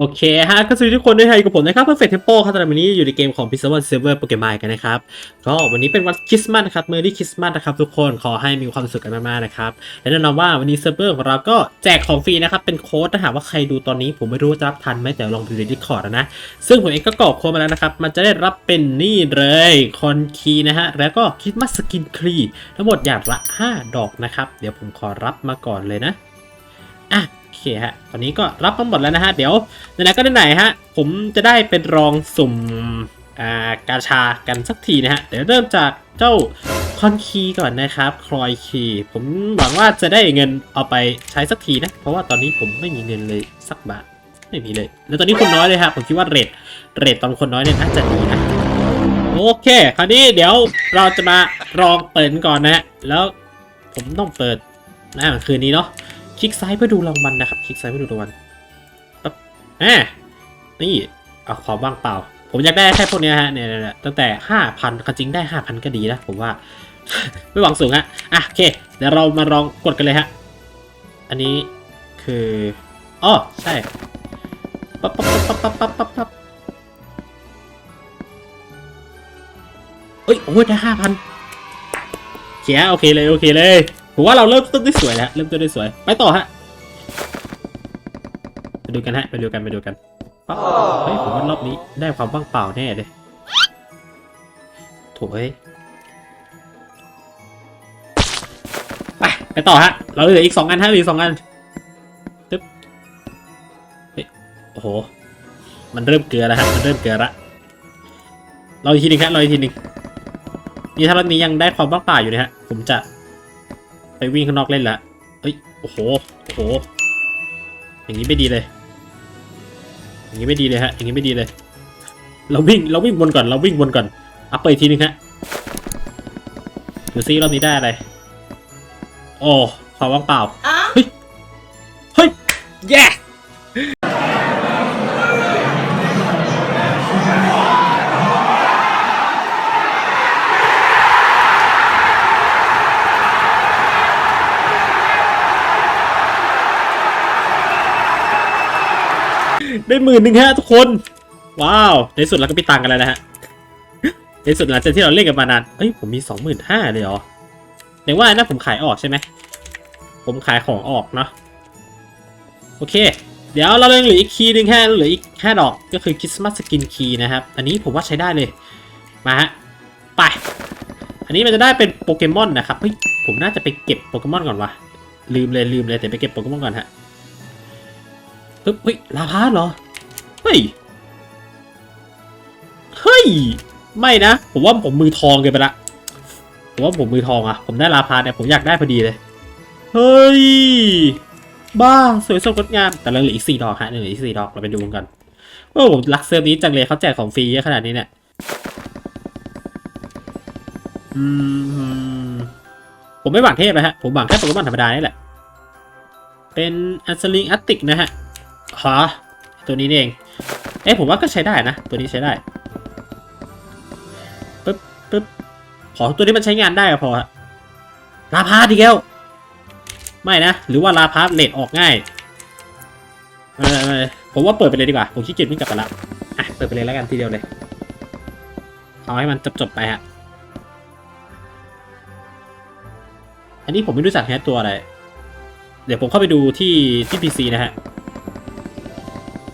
โอเคฮะก็สวัสดีทุกคนด้วยครับอยู่กับผมนะครับ Perfect Tempo ครับตอนนี้อยู่ในเกมของ p i x e l o n Server Pokemon กันนะครับก็วันนี้เป็นวันคริสต์มาสนะครับเมอร์รี่คริสต์มาสนะครับทุกคนขอให้มีความสุขกันมากๆนะครับและแน่นอนว่าวันนี้เซิร์ฟเวอร์ของเราก็แจกของฟรีนะครับเป็นโค้ดถ้าหากว่าใครดูตอนนี้ผมไม่รู้จะรับทันไหมแต่ลองไปดูในดิสคอร์ดนะ ซึ่งผมเองก็กรอกโค้ดมาแล้วนะครับมันจะได้รับเป็นนี่เลยคอนคีนะฮะแล้วก็คริสต์มาสสกินครีทั้งหมดอย่างละ 5 ดอกนะครับเดี๋ยวผมขอรับมาก่อนเลยนะอะ โอเคฮะ ตอนนี้ก็รับมาหมดแล้วนะฮะ เดี๋ยวไหนๆก็ไหนๆฮะ ผมจะได้เป็นรองสุ่มอ่ากาชากันสักทีนะฮะ เดี๋ยวเริ่มจากเจ้าคอนคีก่อนนะครับคลอยคีผมหวังว่าจะได้เงินเอาไปใช้สักทีนะ เพราะว่าตอนนี้ผมไม่มีเงินเลยสักบาทไม่มีเลย แล้วตอนนี้คนน้อยเลยครับผมคิดว่าเรทเรทตอนคนน้อยเนี่ยน่าจะดีนะโอเค คราวนี้เดี๋ยวเราจะมาลองเปิดก่อนนะฮะแล้วผมต้องเปิดนะคืนนี้เนาะ คลิกซ้ายเพื่อดูรางวัลนะครับ คลิกซ้ายเพื่อดูรางวัลปั๊บอ่านี่เอาขอบ้างเปล่า ผมอยากได้แค่พวกเนี้ยฮะเนี่ยเนี่ยเนี่ยตั้งแต่ห้าพันจริงได้ห้าพันก็ดีนะผมว่า ไม่หวังสูงฮะอะโอเค เดี๋ยวเรามาลองกดกันเลยฮะ อันนี้คืออ๋อใช่ปั๊บปั๊บปั๊บปั๊บปั๊บปั๊บปั๊บเอ้ยโอ้ยได้ห้าพันเขียโอเคเลยโอเคเลย ผมว่าเราเริ่มต้นได้สวยแล้วเริ่มต้นได้สวย ไปต่อฮะ ไปดูกันฮะ ไปดูกัน ไปดูกันปั๊บเฮ้ยผมว่ารอบนี้ได้ความว่างเปล่าแน่เลยโถ่เฮ้ยไป ไปต่อฮะ เราเหลืออีกสองอันฮะเหลืออีกสองอันตึ๊บเฮ้ยโอ้โห มันเริ่มเกลือแล้วฮะ มันเริ่มเกลือละเราอีกทีหนึงฮะเราอีกทีหนึงนี่ถ้ารอบนี้ยังได้ความว่างเปล่าอยู่นะฮะ ผมจะ ไปวิ่งข้างนอกเล่นละเอ้ย โอ้โห โอ้โห อย่างนี้ไม่ดีเลย อย่างนี้ไม่ดีเลยฮะ อย่างนี้ไม่ดีเลย เราวิ่ง เราวิ่งวนก่อน เราวิ่งวนก่อน อัพไปอีกทีนึงฮะดูซิรอบนี้ได้อะไร โอ้ความว่างเปล่า เฮ้ย เฮ้ยแได้หมื่นหนึ่งฮะทุกคน ว้าว ในสุดเราก็ไปตังกันแล้วนะฮะ ในสุดหลังจากที่เราเล่นกันมานานเอ้ยผมมีสองหมื่นห้าเลยเหรอแต่ว่านะผมขายออกใช่ไหม ผมขายของออกเนาะ โอเค เดี๋ยวเรายังเหลืออีกคีย์หนึ่งแค่เหลืออีกแค่ดอก ก็คือคริสต์มาสสกินคีย์นะครับ อันนี้ผมว่าใช้ได้เลย มาฮะ ไป อันนี้มันจะได้เป็นโปเกมอนนะครับ เฮ้ย ผมน่าจะไปเก็บโปเกมอนก่อนวะลืมเลยลืมเลยแต่ไปเก็บโปเกมอนก่อนฮะ ปึ๊บเฮ้ยลาพาสเหรอ เฮ้ย เฮ้ย ไม่นะ ผมว่าผมมือทองเกินไปละ ผมว่าผมมือทองอะผมได้ลาพาสเนี่ยผมอยากได้พอดีเลย เฮ้ย บ้าสวยสดงดงาม แต่เราเหลืออีกสี่ดอกฮะเหลืออีกสี่ดอก เราไปดูกันก่อนโอ้ผมรักเซิร์ฟนี้จังเลยเขาแจกของฟรีเยอะขนาดนี้เนี่ย อืม ผมไม่หวังเทพนะฮะ ผมหวังแค่โปเกมอนธรรมดานี่แหละ เป็นอัสลิงอัตติกนะฮะ ฮะตัวนี้นี่เอง เอ๊ะผมว่าก็ใช้ได้นะ ตัวนี้ใช้ได้ปึ๊บปึ๊บขอตัวนี้มันใช้งานได้ก็พอลาพาดีแก้วไม่นะ หรือว่าลาพาเลดออกง่ายเออผมว่าเปิดไปเลยดีกว่า ผมขี้เกียจวิ่งกลับไปละอะเปิดไปเลยแล้วกันทีเดียวเลย เอาให้มันจบๆไปฮะ อันนี้ผมไม่รู้จักแฮะตัวอะไร เดี๋ยวผมเข้าไปดูที่ที่พีซีนะฮะ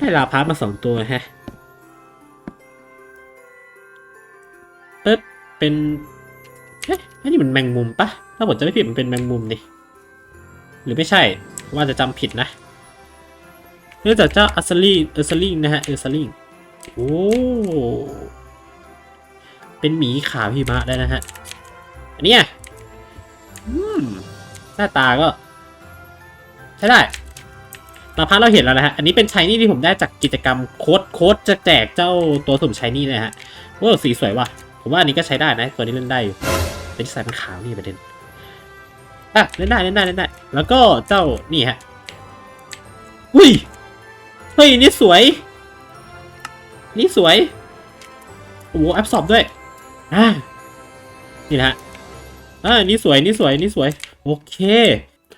ได้ลาพาร์ทมาสองตัวฮะปึ๊บเป็นเอ๊ะอันนี้มันแมงมุมปะถ้าผมจะไม่ผิดมันเป็นแมงมุมนี่หรือไม่ใช่ว่าจะจำผิดนะเนื่องจากเจ้าอัสลีเออร์ซลิงนะฮะเออร์ซลิงโอ้เป็นหมีขาวหิมะได้นะฮะอันนี้อืมหน้าตาก็ ใช้ได้ มาพักเราเห็นแล้วนะฮะ อันนี้เป็นชายนี่ที่ผมได้จากกิจกรรมโค้ดโค้ดจะแจกเจ้าตัวสุ่มชายนี่นะฮะว่าสีสวยว่ะ ผมว่าอันนี้ก็ใช้ได้นะ ตัวนี้เล่นได้อยู่เป็นสายมันขาวนี่ประเด็นอะเล่นได้เล่นได้เล่นได้ แล้วก็เจ้านี่ฮะ อุ้ย เฮ้ยนี่สวย นี่สวย โอ้โหแอปสอบด้วย อ่า นี่นะฮะ อ่านี่สวยนี่สวยนี่สวย โอเค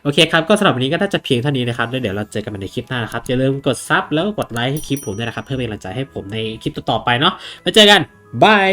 โอเคครับ ก็สำหรับวันนี้ก็น่าจะเพียงเท่านี้นะครับแล้วเดี๋ยวเราเจอกันใหม่ในคลิปหน้านะครับอย่าลืมกดซับแล้วก็กดไลค์ให้คลิปผมด้วยนะครับเพื่อเป็นกำลังใจให้ผมในคลิปต่อๆไปเนาะแล้วเจอกันบาย